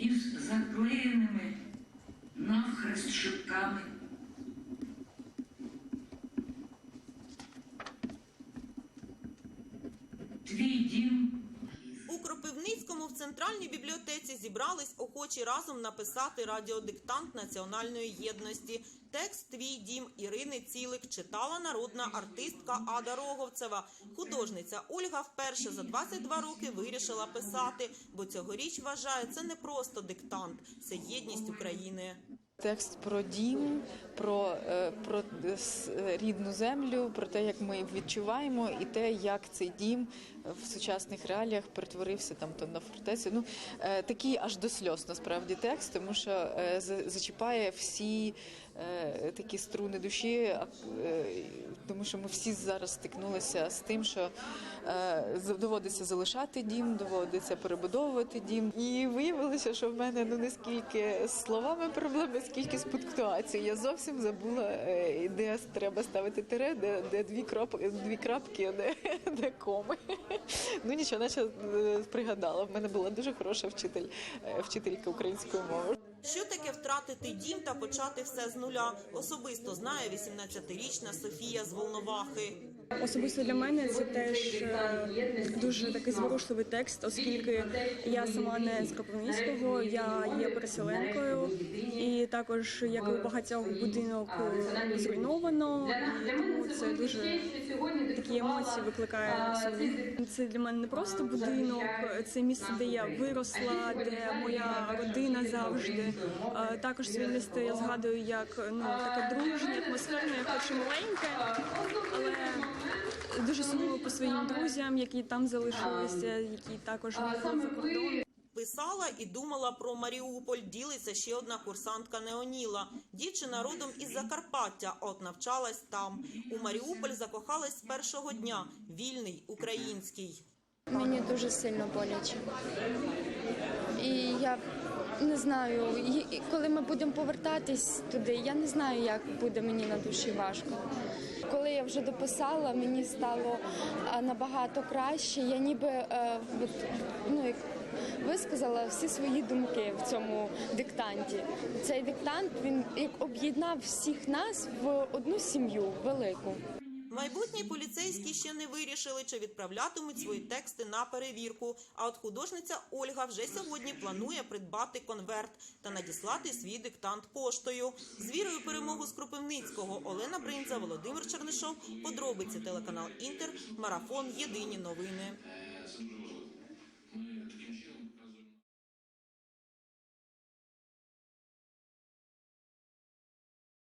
із заклеєними навхрест шипками. Твій дім Кропивницькому в центральній бібліотеці зібрались охочі разом написати радіодиктант національної єдності. Текст Твій дім Ірини Цілик читала народна артистка Ада Роговцева. Художниця Ольга вперше за 22 роки вирішила писати, бо цьогоріч вважає це не просто диктант, це єдність України. Текст про дім, про, е, про рідну землю, про те, як ми відчуваємо, і те, як цей дім в сучасних реаліях перетворився там то на фортецю. Ну е, такий аж до сльоз насправді текст, тому що е, за- зачіпає всі е, такі струни душі, е, тому що ми всі зараз стикнулися з тим, що е, доводиться залишати дім, доводиться перебудовувати дім. І виявилося, що в мене ну не скільки словами проблеми, скільки з пунктуацією. Я зовсім забула, е, де треба ставити тире, де, де дві крапки, дві крапки, де, де коми. Ну нічого, наче е, пригадала. В мене була дуже хороша вчитель, е, вчителька української мови. Що таке втратити дім та почати все з нуля? Особисто знає 18-річна Софія з Волновахи. Особисто для мене це теж дуже такий зворушливий текст, оскільки я сама не з Кропивницького, я є переселенкою, також як і у багатьох будинок е, зруйновано. Тому це дуже такі емоції викликає. Це для мене не просто будинок, це місце, де я виросла, де моя родина завжди. Е, Також своє місто я згадую як ну таке дружнє, атмосферне, хоч і маленьке, але дуже сумую по своїм друзям, які там залишилися, які також виїхали за кордон. Писала і думала про Маріуполь. Ділиться ще одна курсантка Неоніла. Дівчина родом із Закарпаття, от навчалась там. У Маріуполь закохалась з першого дня. Вільний, український. Мені дуже сильно боляче. І я не знаю, коли ми будемо повертатись туди, я не знаю, як буде мені на душі важко. Коли я вже дописала, мені стало набагато краще. Я ніби е, ну, висказала всі свої думки в цьому диктанті. Цей диктант він як об'єднав всіх нас в одну сім'ю велику. Майбутні поліцейські ще не вирішили, чи відправлятимуть свої тексти на перевірку. А от художниця Ольга вже сьогодні планує придбати конверт та надіслати свій диктант поштою. З вірою перемогу з Кропивницького Олена Бринза, Володимир Чернишов. Подробиці телеканал Інтер. Марафон. Єдині новини.